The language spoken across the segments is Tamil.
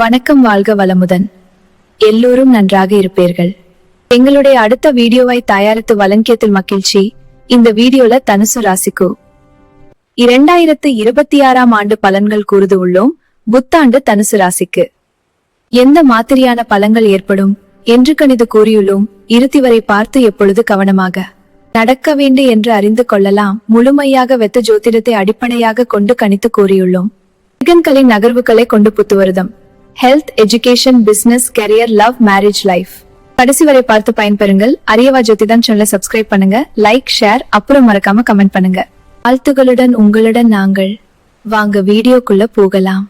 வணக்கம் வாழ்க வளமுடன். எல்லோரும் நன்றாக இருப்பீர்கள். எங்களுடைய அடுத்த வீடியோவை தயாரித்து வழங்கியதில் மகிழ்ச்சி. இந்த வீடியோல தனுசு ராசிக்கு. இரண்டாயிரத்து இருபத்தி ஆறாம் ஆண்டு பலன்கள் கூறுது உள்ளோம். புத்தாண்டு தனுசு ராசிக்கு. எந்த மாதிரியான பலன்கள் ஏற்படும் என்று கணிது கூறியுள்ளோம். இறுதி வரை பார்த்து எப்பொழுது கவனமாக. நடக்க வேண்டும் என்று அறிந்து கொள்ளலாம். முழுமையாக வெத்த ஜோதிடத்தை அடிப்படையாக கொண்டு கணித்து கூறியுள்ளோம். மிருகன்களின் நகர்வுகளை கொண்டு புத்துவருதம். Health education business career love marriage life கடைசி வரை பார்த்து பயன்பெறுங்கள். அரியவா ஜோதிதான் சேனலை சப்ஸ்கிரைப் பண்ணுங்க. லைக் ஷேர் அப்புறம் மறக்காம கமெண்ட் பண்ணுங்க. வாழ்த்துகளுடன் உங்களுடன் நாங்கள் வாங்க வீடியோக்குள்ள போகலாம்.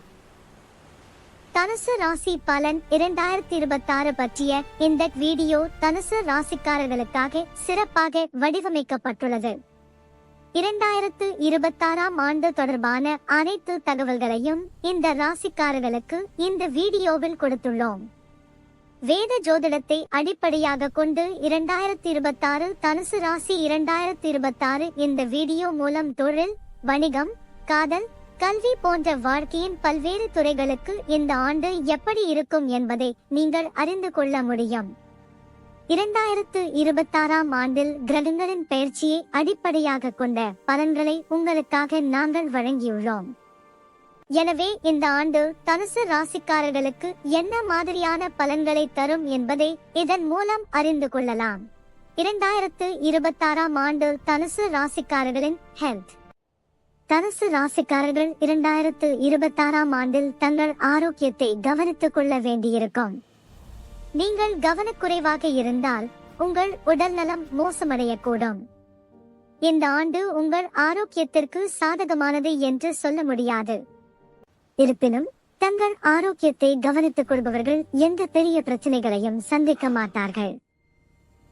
தனுசு ராசி பலன் இரண்டாயிரத்தி இருபத்தாறு பற்றிய இந்த வீடியோ தனுசு ராசிக்காரர்களுக்காக சிறப்பாக வடிவமைக்கப்பட்டுள்ளது. இரண்டாயிரத்து இருபத்தாறாம் ஆண்டு தொடர்பான அனைத்து தகவல்களையும் இந்த ராசிக்காரர்களுக்கு இந்த வீடியோவில் கொடுத்துள்ளோம். வேத ஜோதிடத்தை அடிப்படையாக கொண்டு இரண்டாயிரத்தி இருபத்தாறு தனுசு ராசி இரண்டாயிரத்தி இருபத்தாறு இந்த வீடியோ மூலம் தொழில் வணிகம் காதல் கல்வி போன்ற வாழ்க்கையின் பல்வேறு துறைகளுக்கு இந்த ஆண்டு எப்படி இருக்கும் என்பதை நீங்கள் அறிந்து கொள்ள முடியும். இரண்டாயிரத்து இருபத்தாறாம் ஆண்டில் கிரகங்களின் பயிற்சியை அடிப்படையாக கொண்ட பலன்களை உங்களுக்காக நாங்கள் வழங்கியுள்ளோம். எனவே இந்த ஆண்டு தனுசு ராசிக்காரர்களுக்கு என்ன மாதிரியான பலன்களை தரும் என்பதை இதன் மூலம் அறிந்து கொள்ளலாம். இரண்டாயிரத்து இருபத்தாறாம் ஆண்டு தனுசு ராசிக்காரர்களின் ஹெல்த் தனுசு ராசிக்காரர்கள் இரண்டாயிரத்து இருபத்தாறாம் ஆண்டில் தங்கள் ஆரோக்கியத்தை கவனித்துக் கொள்ள வேண்டியிருக்கும். நீங்கள் கவனக்குறைவாக இருந்தால் உங்கள் உடல்நலம் மோசமடையக்கூடும். இந்த ஆண்டு உங்கள் ஆரோக்கியத்திற்கு சாதகமானது என்று சொல்ல முடியாது. இருப்பினும் தங்கள் ஆரோக்கியத்தை கவனித்துக் கொள்பவர்கள் எந்த பெரிய பிரச்சனைகளையும் சந்திக்க மாட்டார்கள்.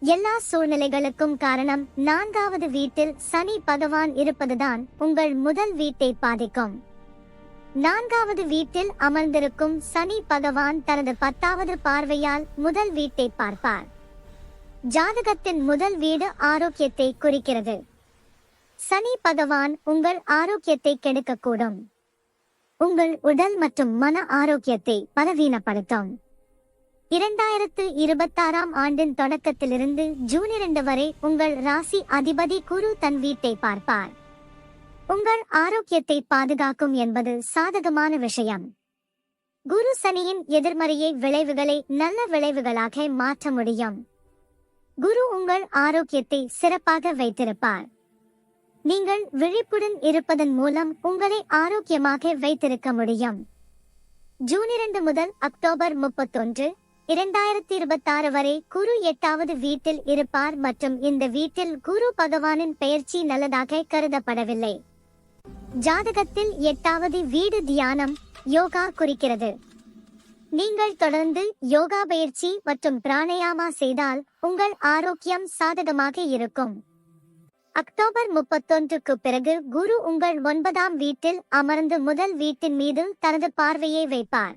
எல்லா சூழ்நிலைகளுக்கும் காரணம் நான்காவது வீட்டில் சனி பகவான் இருப்பதுதான் உங்கள் முதல் வீட்டை பாதிக்கும். நான்காவது வீட்டில் அமர்ந்திருக்கும் சனி பகவான் தனது பத்தாவது பார்வையால் முதல் வீட்டை பார்ப்பார். ஜாதகத்தின் முதல் வீடு ஆரோக்கியத்தை குறிக்கிறது. சனி பகவான் உங்கள் ஆரோக்கியத்தை கெடுக்கக்கூடும். உங்கள் உடல் மற்றும் மன ஆரோக்கியத்தை பலவீனப்படுத்தும். இரண்டாயிரத்து இருபத்தாறாம் ஆண்டின் தொடக்கத்திலிருந்து ஜூன் இரண்டு வரை உங்கள் ராசி அதிபதி குரு தன் வீட்டை பார்ப்பார். உங்கள் ஆரோக்கியத்தை பாதுகாக்கும் என்பது சாதகமான விஷயம். குரு சனியின் எதிர்மறையை விளைவுகளை நல்ல விளைவுகளாக மாற்ற முடியும். குரு உங்கள் ஆரோக்கியத்தை சிறப்பாக வைத்திருப்பார். நீங்கள் விழிப்புடன் இருப்பதன் மூலம் உங்களை ஆரோக்கியமாக வைத்திருக்க முடியும். ஜூன் இரண்டு முதல் அக்டோபர் முப்பத்தொன்று இரண்டாயிரத்தி இருபத்தாறு வரை குரு எட்டாவது வீட்டில் இருப்பார் மற்றும் இந்த வீட்டில் குரு பகவானின் பெயர்ச்சி நல்லதாக கருதப்படவில்லை. ஜாதகத்தில் எட்டாவது வீடு தியானம் யோகா குறிக்கிறது. நீங்கள் தொடர்ந்து யோகா பயிற்சி மற்றும் பிராணயாமா செய்தால் உங்கள் ஆரோக்கியம் சாதகமாக இருக்கும். அக்டோபர் முப்பத்தொன்றுக்கு பிறகு குரு உங்கள் ஒன்பதாம் வீட்டில் அமர்ந்து முதல் வீட்டின் மீது தனது பார்வையை வைப்பார்.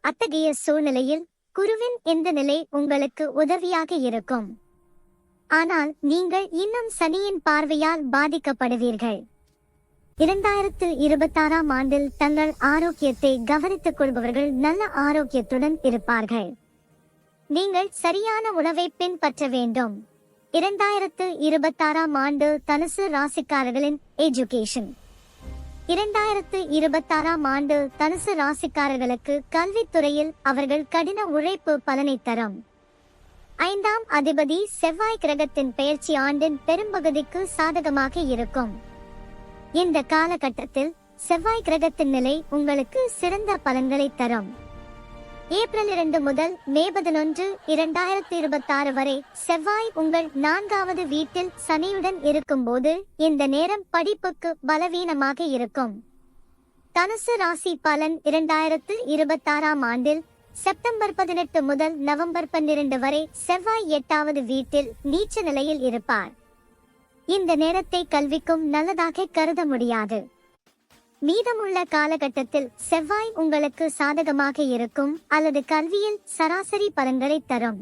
அத்தகைய சூழ்நிலையில் குருவின் இந்த நிலை உங்களுக்கு உதவியாக இருக்கும். ஆனால் நீங்கள் இன்னும் சனியின் பார்வையால் பாதிக்கப்படுவீர்கள். இரண்டாயிரத்து இருபத்தாறாம் ஆண்டில் தங்கள் ஆரோக்கியத்தை கவனித்துக் கொள்பவர்கள் நல்ல ஆரோக்கியத்துடன் இருப்பார்கள். நீங்கள் சரியான உணவை பின்பற்ற வேண்டும். இரண்டாயிரத்து இருபத்தாறாம் ஆண்டு தனுசு ராசிக்காரர்களின் எஜுகேஷன் இரண்டாயிரத்து இருபத்தாறாம் ஆண்டு தனுசு ராசிக்காரர்களுக்கு கல்வித்துறையில் அவர்கள் கடின உழைப்பு பலனை தரும். ஐந்தாம் அதிபதி செவ்வாய் கிரகத்தின் பெயர்ச்சி ஆண்டின் பெரும்பகுதிக்கு சாதகமாக இருக்கும். இந்த காலகட்டத்தில் செவ்வாய் கிரகத்தின் நிலை உங்களுக்கு சிறந்த பலன்களை தரும். ஏப்ரல் இரண்டு முதல் மே பதினொன்று இரண்டாயிரத்தி இருபத்தாறு வரை செவ்வாய் உங்கள் நான்காவது வீட்டில் சனியுடன் இருக்கும்போது இந்த நேரம் படிப்புக்கு பலவீனமாக இருக்கும். தனுசு ராசி பலன் இரண்டாயிரத்து இருபத்தாறாம் ஆண்டில் செப்டம்பர் பதினெட்டு முதல் நவம்பர் பன்னிரண்டு வரை செவ்வாய் எட்டாவது வீட்டில் நீச்ச நிலையில் இருப்பார். இந்த நேரத்தை கல்விக்கும் நல்லதாக கருத முடியாது. மீதமுள்ள காலகட்டத்தில் செவ்வாய் உங்களுக்கு சாதகமாக இருக்கும் அல்லது கல்வியில் சராசரி பலன்களை தரும்.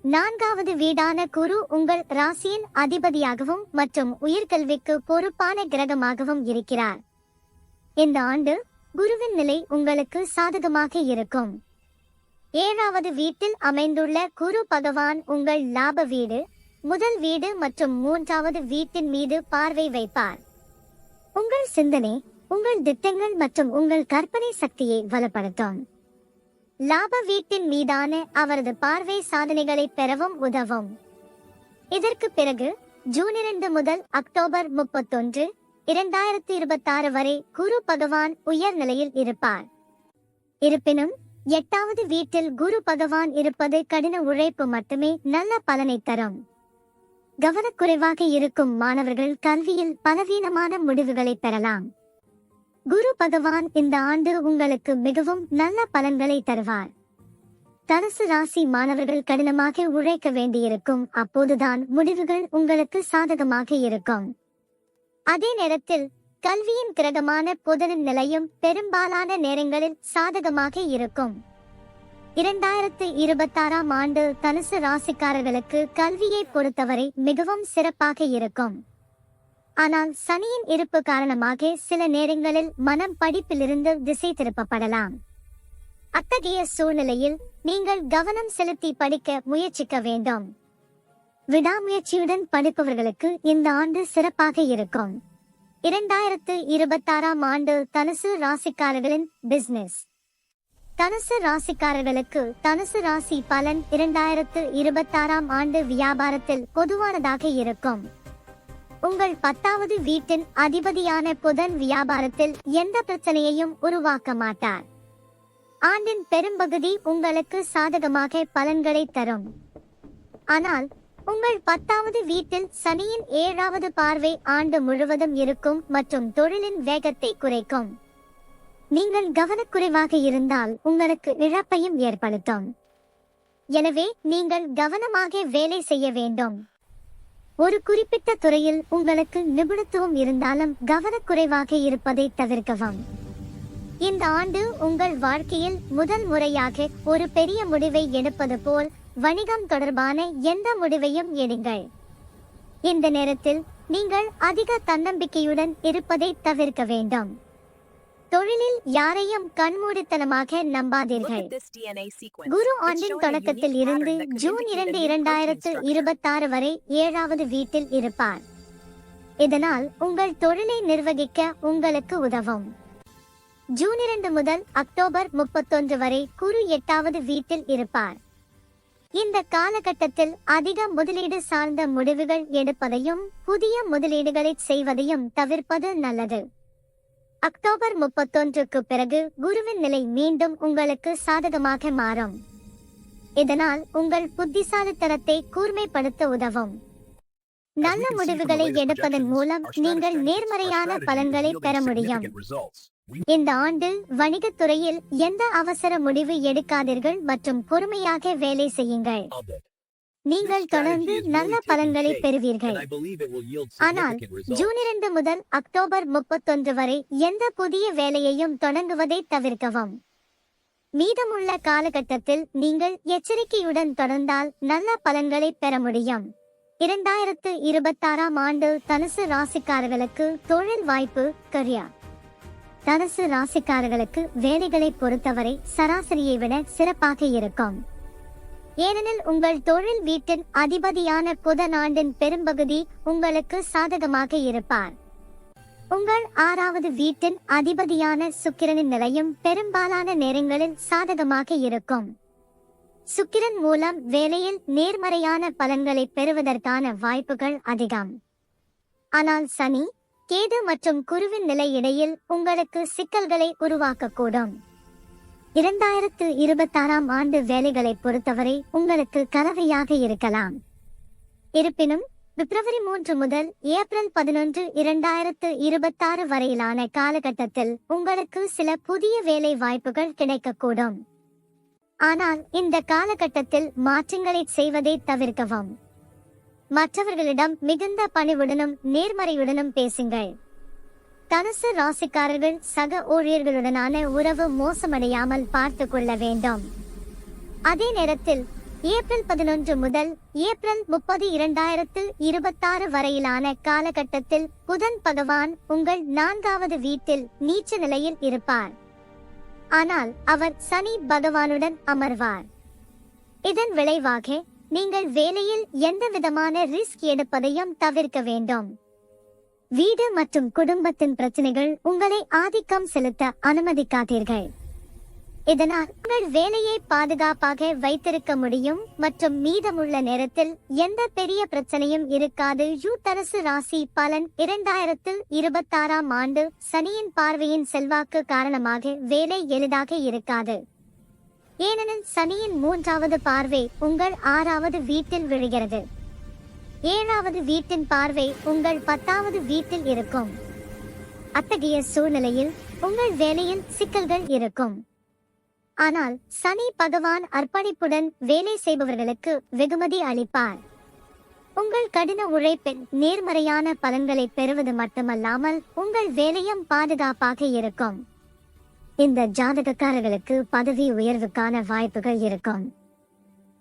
நான்காவது வீடான குரு உங்கள் ராசியின் அதிபதியாகவும் மற்றும் உயர்கல்விக்கு பொறுப்பான கிரகமாகவும் இருக்கிறார். இந்த ஆண்டு குருவின் நிலை உங்களுக்கு சாதகமாக இருக்கும். ஏழாவது வீட்டில் அமைந்துள்ள குரு பகவான் உங்கள் லாப வீடு முதல் வீடு மற்றும் மூன்றாவது வீட்டின் மீது பார்வை வைப்பார். உங்கள் சிந்தனை உங்கள் திட்டங்கள் மற்றும் உங்கள் கற்பனை சக்தியை வலுப்படுத்தும். லாப வீட்டின் மீதான அவரது பார்வை சாதனைகளை பெறவும் உதவும். இதற்கு பிறகு ஜூன் இரண்டு முதல் அக்டோபர் முப்பத்தொன்று இரண்டாயிரத்தி இருபத்தாறு வரை குரு பகவான் உயர் நிலையில் இருப்பார். இருப்பினும் எட்டாவது வீட்டில் குரு பகவான் இருப்பது கடின உழைப்பு மட்டுமே நல்ல பலனை தரும். கவனக்குறைவாக இருக்கும் மாணவர்கள் கல்வியில் பலவீனமான முடிவுகளை பெறலாம். குரு பகவான் இந்த ஆண்டு உங்களுக்கு மிகவும் நல்ல பலன்களை தருவார். தனுசு ராசி மாணவர்கள் கடினமாக உழைக்க வேண்டியிருக்கும் அப்போதுதான் முடிவுகள் உங்களுக்கு சாதகமாக இருக்கும். அதே நேரத்தில் கல்வியின் கிரகமான புதனின் நிலையும் பெரும்பாலான நேரங்களில் சாதகமாக இருக்கும். இரண்டாயிரத்து இருபத்தாறாம் ஆண்டு தனுசு ராசிக்காரர்களுக்கு கல்வியை பொறுத்தவரை மிகவும் சிறப்பாக இருக்கும். ஆனால் சனியின் இருப்பு காரணமாக சில நேரங்களில் மனம் படிப்பிலிருந்து திசை திருப்பப்படலாம். அத்தகைய சூழ்நிலையில் நீங்கள் கவனம் செலுத்தி படிக்க முயற்சிக்க வேண்டும். விடாமுயற்சியுடன் படிப்பவர்களுக்கு இந்த ஆண்டு சிறப்பாக இருக்கும். இரண்டாயிரத்து இருபத்தாறாம் ஆண்டு தனுசு ராசிக்காரர்களின் பிசினஸ் தனுசு ராசிக்காரர்களுக்கு தனுசு ராசி பலன் இரண்டாயிரத்து இருபத்தாறாம் ஆண்டு வியாபாரத்தில் பொதுவானதாக இருக்கும். உங்கள் பத்தாவது வீட்டின் அதிபதியான புதன் வியாபாரத்தில் எந்த பிரச்சனையையும் உருவாக்க மாட்டார். ஆண்டின் பெரும்பகுதி உங்களுக்கு சாதகமாக பலன்களை தரும். ஆனால் உங்கள் பத்தாவது வீட்டில் சனியின் ஏழாவது பார்வை ஆண்டு முழுவதும் இருக்கும் மற்றும் தொழிலின் வேகத்தை குறைக்கும். நீங்கள் கவனக்குறைவாக இருந்தால் உங்களுக்கு இழப்பையும் ஏற்படுத்தும். எனவே நீங்கள் கவனமாக வேலை செய்ய வேண்டும். ஒரு குறிப்பிட்ட துறையில் உங்களுக்கு நிபுணத்துவம் இருந்தாலும் கவனக்குறைவாக இருப்பதை தவிர்க்கவும். இந்த ஆண்டு உங்கள் வாழ்க்கையில் முதல் முறையாக ஒரு பெரிய முடிவை எடுப்பது போல் வணிகம் தொடர்பான எந்த முடிவையும் எடுங்கள். இந்த நேரத்தில் நீங்கள் அதிக தன்னம்பிக்கையுடன் இருப்பதை தவிர்க்க வேண்டும். தொழிலில் யாரையும் கண்மூடித்தனமாக நம்பாதீர்கள். குரு ஆண்டின் தொடக்கத்தில் இருந்து ஜூன் இரண்டு இரண்டாயிரத்து இருபத்தாறு வரை ஏழாவது வீட்டில் இருப்பார். இதனால் உங்கள் தொழிலை நிர்வகிக்க உங்களுக்கு உதவும். ஜூன் இரண்டு முதல் அக்டோபர் முப்பத்தொன்று வரை குரு எட்டாவது வீட்டில் இருப்பார். இந்த காலகட்டத்தில் அதிக முதலீடு சார்ந்த முடிவுகள் எடுப்பதையும் புதிய முதலீடுகளை செய்வதையும் தவிர்ப்பது நல்லது. அக்டோபர் முப்பத்தொன்றுக்கு பிறகு குருவின் நிலை மீண்டும் உங்களுக்கு சாதகமாக மாறும். இதனால் உங்கள் புத்திசாலித்தனத்தை கூர்மைப்படுத்த உதவும். நல்ல முடிவுகளை எடுப்பதன் மூலம் நீங்கள் நேர்மறையான பலன்களை பெற முடியும். இந்த ஆண்டு வணிகத் துறையில் எந்த அவசர முடிவு எடுக்காதீர்கள் மற்றும் பொறுமையாக வேலை செய்யுங்கள். நீங்கள் தொடர்ந்து நல்ல பலன்களை பெறுவீர்கள். ஆனால் ஜூன் இரண்டு முதல் அக்டோபர் முப்பத்தொன்று வரை எந்த புதிய வேலையையும் தொடங்குவதை தவிர்க்கவும். மீதமுள்ள காலகட்டத்தில் நீங்கள் எச்சரிக்கையுடன் தொடர்ந்தால் நல்ல பலன்களை பெற முடியும். இரண்டாயிரத்து இருபத்தாறாம் ஆண்டு தனுசு ராசிக்காரர்களுக்கு தொழில் வாய்ப்பு கரியா தனுசு ராசிக்காரர்களுக்கு வேலைகளை பொறுத்தவரை சராசரியை விட சிறப்பாக இருக்கும். ஏனெனில் உங்கள் தொழில் வீட்டின் அதிபதியான புதன் ஆண்டின் பெரும்பகுதி உங்களுக்கு சாதகமாக இருப்பார். உங்கள் ஆறாவது வீட்டின் அதிபதியான சுக்கிரனின் நிலையும் பெரும்பாலான நேரங்களில் சாதகமாக இருக்கும். சுக்கிரன் மூலம் வேலையில் நேர்மறையான பலன்களை பெறுவதற்கான வாய்ப்புகள் அதிகம். ஆனால் சனி கேது மற்றும் குருவின் நிலை இடையில் உங்களுக்கு சிக்கல்களை உருவாக்கக்கூடும். இரண்டாயிரத்து இருபத்தாறாம் ஆண்டு வேலைகளை பொறுத்தவரை உங்களுக்கு கலவையாக இருக்கலாம். இருப்பினும் பிப்ரவரி மூன்று முதல் ஏப்ரல் பதினொன்று இரண்டாயிரத்து இருபத்தாறு வரையிலான காலகட்டத்தில் உங்களுக்கு சில புதிய வேலை வாய்ப்புகள் கிடைக்கக்கூடும். ஆனால் இந்த காலகட்டத்தில் மாற்றங்களை செய்வதை தவிர்க்கவும். மற்றவர்களிடம் மிகுந்த பணிவுடனும் நேர்மறையுடனும் பேசுங்கள். தனுசு ராசிக்காரர்கள் சக ஊழியர்களுடனான உறவு மோசமடையாமல் பார்த்து கொள்ள வேண்டும். அதே நேரத்தில் ஏப்ரல் பதினொன்று முதல் ஏப்ரல் முப்பது இரண்டாயிரத்து இருபத்தாறு வரையிலான காலகட்டத்தில் புதன் பகவான் உங்கள் நான்காவது வீட்டில் நீச்ச நிலையில் இருப்பார். ஆனால் அவர் சனி பகவானுடன் அமர்வார். இதன் விளைவாக நீங்கள் வேலையில் எந்த விதமான ரிஸ்க் எடுப்பதையும் தவிர்க்க வேண்டும். வீடு மற்றும் குடும்பத்தின் பிரச்சனைகள் உங்களை ஆதிக்கம் செலுத்த அனுமதிக்காதீர்கள். இதனால் உங்கள் வேலையை பாதுகாப்பாக வைத்திருக்க முடியும் மற்றும் மீதமுள்ள நேரத்தில் எந்த பெரிய பிரச்சனையும் இருக்காது. யூத்தரசு ராசி பலன் இரண்டாயிரத்தில் இருபத்தாறாம் ஆண்டு சனியின் பார்வையின் செல்வாக்கு காரணமாக வேலை எளிதாக இருக்காது. ஏனெனில் சனியின் மூன்றாவது பார்வை உங்கள் ஆறாவது வீட்டில் விழுகிறது. ஏழாவது வீட்டின் பார்வை உங்கள் பத்தாவது வீட்டில் இருக்கும். அத்தகைய சூழ்நிலையில் உங்கள் வேலையில் சிக்கல்கள் இருக்கும். ஆனால் சனி பகவான் அர்ப்பணிப்புடன் வேலை செய்பவர்களுக்கு வெகுமதி அளிப்பார். உங்கள் கடின உழைப்பில் நேர்மறையான பலன்களை பெறுவது மட்டுமல்லாமல் உங்கள் வேலையும் பாதுகாப்பாக இருக்கும். இந்த ஜாதகக்காரர்களுக்கு பதவி உயர்வுக்கான வாய்ப்புகள் இருக்கும்.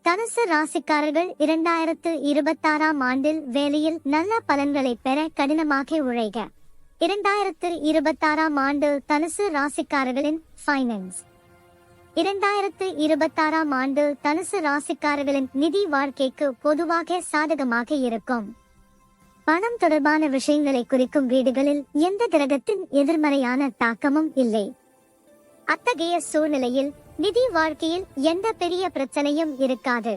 தனுசு ராசிக்காரர்கள் இரண்டாயிரத்து இருபத்தாறாம் ஆண்டில் வேலையில் நல்ல பலன்களை பெற கடினமாக உழைக. இரண்டாயிரத்து இருபத்தாறாம் ஆண்டு தனுசு ராசிக்காரர்களின் ஃபைனான்ஸ் இரண்டாயிரத்து இருபத்தாறாம் ஆண்டு தனுசு ராசிக்காரர்களின் நிதி வாழ்க்கைக்கு பொதுவாக சாதகமாக இருக்கும். பணம் தொடர்பான விஷயங்களை குறிக்கும் வீடுகளில் எந்த கிரகத்தின் எதிர்மறையான தாக்கமும் இல்லை. அத்தகைய சூழ்நிலையில் நிதி வாழ்க்கையில் எந்த பெரிய பிரச்சனையும் இருக்காது.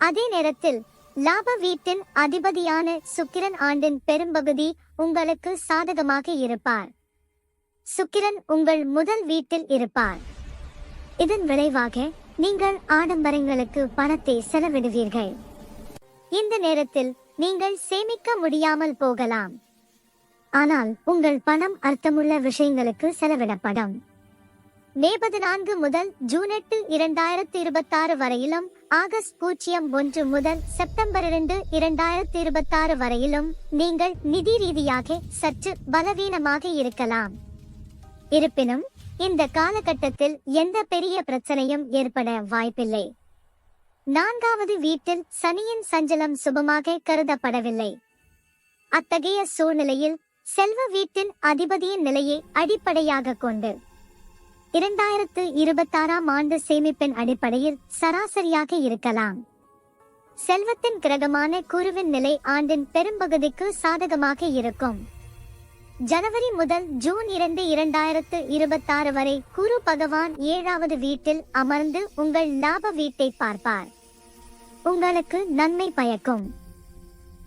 அதே நேரத்தில் லாப வீட்டின் அதிபதியான சுக்கிரன் ஆண்டின் பெரும்பகுதி உங்களுக்கு சாதகமாக இருப்பார். சுக்கிரன் உங்கள் முதல் வீட்டில் இருப்பார். இதன் விளைவாக நீங்கள் ஆடம்பரங்களுக்கு பணத்தை செலவிடுவீர்கள். இந்த நேரத்தில் நீங்கள் சேமிக்க முடியாமல் போகலாம். ஆனால் உங்கள் பணம் அர்த்தமுள்ள விஷயங்களுக்கு செலவிடப்படும். மே பதினான்கு முதல் ஜூன் எட்டு இரண்டாயிரத்தி இருபத்தாறு வரையிலும் ஆகஸ்ட் பூஜ்ஜியம் ஒன்று முதல் செப்டம்பர் இரண்டு இரண்டாயிரத்தி இருபத்தாறு வரையிலும் நீங்கள் நிதி ரீதியாக சற்று பலவீனமாக இருக்கலாம். இருப்பினும் இந்த காலகட்டத்தில் எந்த பெரிய பிரச்சனையும் ஏற்பட வாய்ப்பில்லை. நான்காவது வீட்டில் சனியின் சஞ்சலம் சுபமாக கருதப்படவில்லை. அத்தகைய சூழ்நிலையில் செல்வ வீட்டின் அதிபதியின் நிலையை அடிப்படையாக கொண்டு இரண்டாயிரத்து இருபத்தாறாம் ஆண்டு சேமிப்பின் அடிப்படையில் சராசரியாக இருக்கலாம். செல்வத்தின் கிரகமான குருவின் நிலை ஆண்டின் பெரும்பகுதிக்கு சாதகமாக இருக்கும். ஜனவரி முதல் ஜூன் இரண்டு இரண்டாயிரத்து இருபத்தாறு வரை குரு பகவான் ஏழாவது வீட்டில் அமர்ந்து உங்கள் லாப வீட்டை பார்ப்பார். உங்களுக்கு நன்மை பயக்கும்.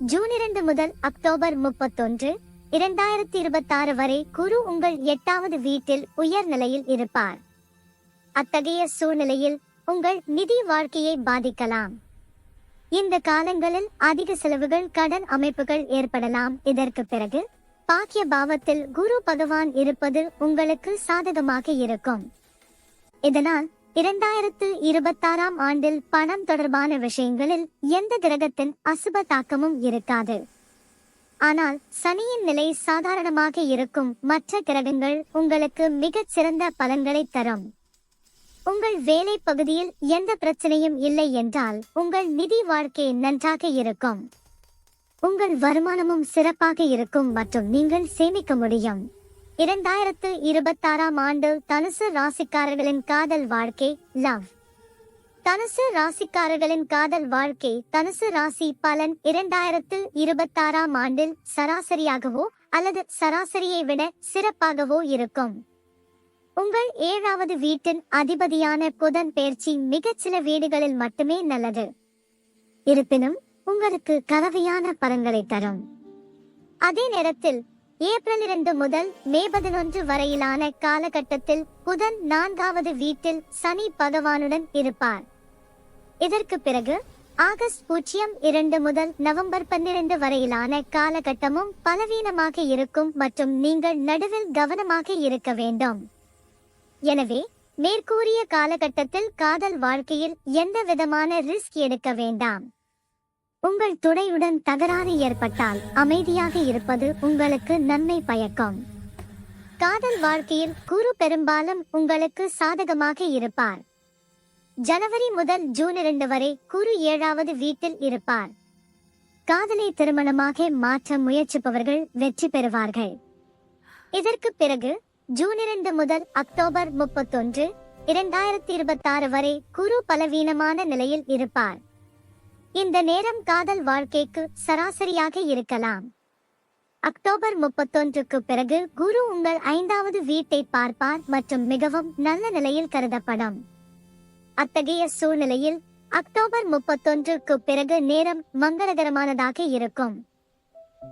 ஜூன் இரண்டு முதல் அக்டோபர் முப்பத்தொன்று இரண்டாயிரத்தி இருபத்தாறு வரை குரு உங்கள் எட்டாவது வீட்டில் உயர் நிலையில் இருப்பார். அத்தகைய சூழ்நிலையில் உங்கள் நிதி வாழ்க்கையை பாதிக்கலாம். இந்த காலங்களில் அதிக செலவுகள் கடன் அமைப்புகள் ஏற்படலாம். இதற்கு பிறகு பாக்கிய பாவத்தில் குரு பகவான் இருப்பது உங்களுக்கு சாதகமாக இருக்கும். இதனால் இரண்டாயிரத்து இருபத்தாறாம் ஆண்டில் பணம் தொடர்பான விஷயங்களில் எந்த கிரகத்தின் அசுப தாக்கமும் இருக்காது. ஆனால் சனியின் நிலை சாதாரணமாக இருக்கும் மற்ற கிரகங்கள் உங்களுக்கு மிகச் சிறந்த பலன்களை தரும். உங்கள் வேலை பகுதியில் எந்த பிரச்சனையும் இல்லை என்றால் உங்கள் நிதி வாழ்க்கை நன்றாக இருக்கும். உங்கள் வருமானமும் சிறப்பாக இருக்கும் மற்றும் நீங்கள் சேமிக்க முடியும். இரண்டாயிரத்து இருபத்தாறாம் ஆண்டு தனுசு ராசிக்காரர்களின் காதல் வாழ்க்கை லவ். தனுசு ராசிக்காரர்களின் காதல் வாழ்க்கை. தனுசு ராசி பலன் இரண்டாயிரத்து இருபத்தாறாம் ஆண்டில் சராசரியாகவோ அல்லது சராசரியை விட சிறப்பாகவோ இருக்கும். உங்கள் ஏழாவது வீட்டின் அதிபதியான புதன் பெயர்ச்சி மிகச் சில வீடுகளில் மட்டுமே நல்லது. இருப்பினும் உங்களுக்கு கலவையான பலன்களை தரும். அதே நேரத்தில் ஏப்ரல் இரண்டு முதல் மே பதினொன்று வரையிலான காலகட்டத்தில் புதன் நான்காவது வீட்டில் சனி பகவானுடன் இருப்பார். இதற்கு பிறகு ஆகஸ்ட் பூஜ்ஜியம் இரண்டு முதல் நவம்பர் பன்னிரண்டு வரையிலான காலகட்டமும் பலவீனமாக இருக்கும் மற்றும் நீங்கள் நடுவில் கவனமாக இருக்க வேண்டும். எனவே மேற்கூறிய காலகட்டத்தில் காதல் வாழ்க்கையில் எந்த விதமான ரிஸ்க் எடுக்க வேண்டாம். உங்கள் துணையுடன் தகராறு ஏற்பட்டால் அமைதியாக இருப்பது உங்களுக்கு நன்மை பயக்கும். காதல் வாழ்க்கையில் குரு பெரும்பாலும் உங்களுக்கு சாதகமாக இருப்பார். ஜனவரி முதல் ஜூன் இரண்டு வரை குரு ஏழாவது வீட்டில் இருப்பார். காதலை திருமணமாக மாற்ற முயற்சிப்பவர்கள் வெற்றி பெறுவார்கள். இதற்கு பிறகு ஜூன் இரண்டு முதல் அக்டோபர் முப்பத்தொன்று இரண்டாயிரத்தி இருபத்தாறு வரை குரு பலவீனமான நிலையில் இருப்பார். இந்த நேரம் காதல் வாழ்க்கைக்கு சராசரியாக இருக்கலாம். அக்டோபர் முப்பத்தொன்றுக்கு பிறகு குரு உங்கள் ஐந்தாவது வீட்டை பார்ப்பார் மற்றும் மிகவும் நல்ல நிலையில் கருதப்படும். அத்தகைய சூழ்நிலையில் அக்டோபர் முப்பத்தொன்றுக்கு பிறகு நேரம் மங்களகரமானதாக இருக்கும்.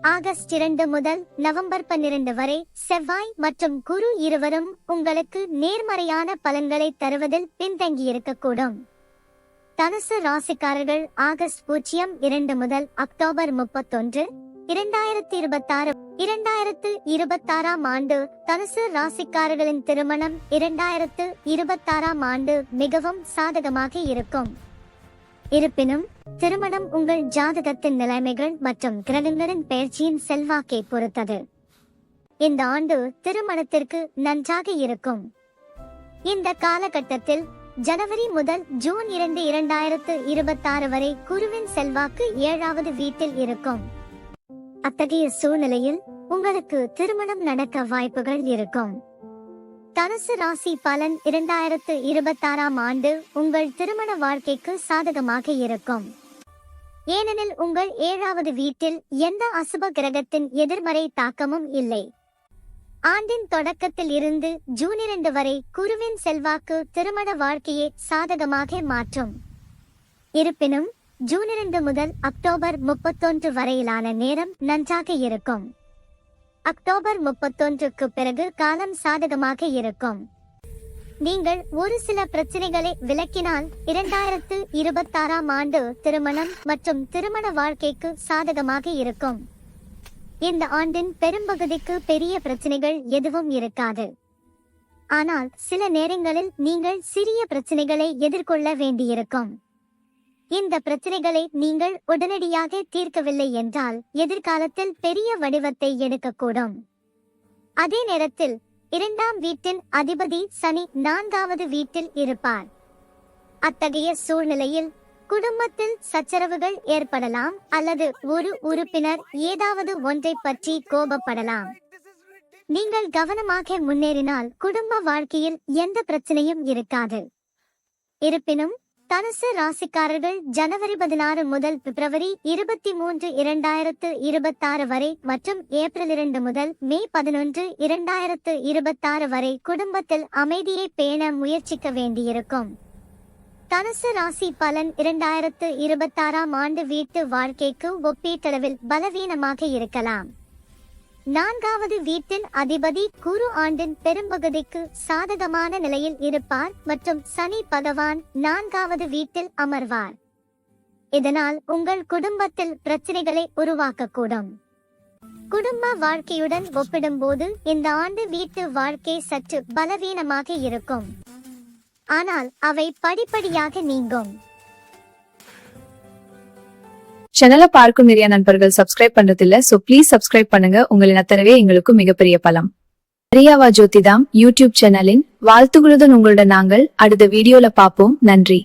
ஆகஸ்ட் இரண்டு முதல் நவம்பர் பன்னிரண்டு வரை செவ்வாய் மற்றும் குரு இருவரும் உங்களுக்கு நேர்மறையான பலன்களை தருவதில் பின்தங்கியிருக்கக்கூடும். தனுசு ராசிக்காரர்கள் ஆகஸ்ட் பூஜ்ஜியம் இரண்டு முதல் அக்டோபர் முப்பத்தொன்று இரண்டாயிரத்தி இருபத்தாறு இரண்டாயிரத்து இருபத்தாறாம் ஆண்டு தனுசு ராசிக்காரர்களின் திருமணம் இரண்டாயிரத்து இருபத்தாறாம் ஆண்டு மிகவும் சாதகமாக இருக்கும். இருப்பினும் திருமணம் உங்கள் ஜாதகத்தின் நிலைமைகள் மற்றும் கிரகங்களின் பெயர்ச்சியின் செல்வாக்கை பொறுத்தது. இந்த ஆண்டு திருமணத்திற்கு நன்றாக இருக்கும். இந்த காலகட்டத்தில் ஜனவரி முதல் ஜூன் இரண்டு இரண்டாயிரத்து இருபத்தாறு வரை குருவின் செல்வாக்கு ஏழாவது வீட்டில் இருக்கும். அத்தகைய சூழ்நிலையில் உங்களுக்கு திருமணம் நடக்க வாய்ப்புகள் இருக்கும். தனுசு ராசி பலன் இரண்டாயிரத்து இருபத்தாறாம் ஆண்டு உங்கள் திருமண வாழ்க்கைக்கு சாதகமாக இருக்கும். ஏனெனில் உங்கள் ஏழாவது வீட்டில் எந்த அசுப கிரகத்தின் எதிர்மறை தாக்கமும் இல்லை. ஆண்டின் தொடக்கத்தில் இருந்து ஜூன் இரண்டு வரை குருவின் செல்வாக்கு திருமண வாழ்க்கையை சாதகமாக மாற்றும். இருப்பினும் ஜூன் இரண்டு முதல் அக்டோபர் முப்பத்தொன்று வரையிலான நேரம் நன்றாக இருக்கும். அக்டோபர் முப்பத்தொன்றுக்கு பிறகு காலம் சாதகமாக இருக்கும். நீங்கள் ஒரு சில பிரச்சனைகளை விளக்கினால் இரண்டாயிரத்து இருபத்தாறாம் ஆண்டு திருமணம் மற்றும் திருமண வாழ்க்கைக்கு சாதகமாக இருக்கும். இந்த ஆண்டின் பெரும்பகுதிக்கு பெரிய பிரச்சனைகள் எதுவும் இருக்காது. ஆனால் சில நேரங்களில் நீங்கள் சிறிய பிரச்சனைகளை எதிர்கொள்ள வேண்டியிருக்கும். இந்த பிரச்சனைகளை நீங்கள் உடனடியாக தீர்க்கவில்லை என்றால் எதிர்காலத்தில் பெரிய வடிவத்தை எடுக்கக்கூடும். அதே நேரத்தில் இரண்டாம் வீட்டின் அதிபதி சனி நான்காவது வீட்டில் இருப்பார். அத்தகைய சூழ்நிலையில் குடும்பத்தில் சச்சரவுகள் ஏற்படலாம் அல்லது ஒரு உறுப்பினர் ஏதாவது ஒன்றை பற்றி கோபப்படலாம். நீங்கள் கவனமாக முன்னேறினால் குடும்ப வாழ்க்கையில் எந்த பிரச்சனையும் இருக்காது. இருப்பினும் தனுசு ராசிக்காரர்கள் ஜனவரி பதினாறு முதல் பிப்ரவரி இருபத்தி மூன்று இரண்டாயிரத்து இருபத்தாறு வரை மற்றும் ஏப்ரல் இரண்டு முதல் மே பதினொன்று இரண்டாயிரத்து இருபத்தாறு வரை குடும்பத்தில் அமைதியை பேண முயற்சிக்க வேண்டியிருக்கும். தனுசு ராசி பலன் இரண்டாயிரத்து இருபத்தாறாம் ஆண்டு வீட்டு வாழ்க்கைக்கு ஒப்பீட்டளவில் பலவீனமாக இருக்கலாம். நான்காவது வீட்டின் அதிபதி குரு ஆண்டின் பெரும்பகுதிக்கு சாதகமான நிலையில் இருப்பார் மற்றும் சனி பகவான் நான்காவது வீட்டில் அமர்வார். இதனால் உங்கள் குடும்பத்தில் பிரச்சனைகளை உருவாக்கக்கூடும். குடும்ப வாழ்க்கையுடன் ஒப்பிடும்போது இந்த ஆண்டு வீட்டு வாழ்க்கை சற்று பலவீனமாக இருக்கும். ஆனால் அவை படிப்படியாக நீங்கும். சேனலை பார்க்கும் நிறைய நண்பர்கள் சப்ஸ்கிரைப் பண்றது இல்ல சோ ப்ளீஸ் சப்ஸ்கிரைப் பண்ணுங்க. உங்களின் அத்தரவே எங்களுக்கு மிகப்பெரிய பலம். பிரியாவா ஜோதிதாம் யூடியூப் சேனலின் வாழ்த்துகளுடன் உங்களோட நாங்கள் அடுத்த வீடியோல பார்ப்போம். நன்றி.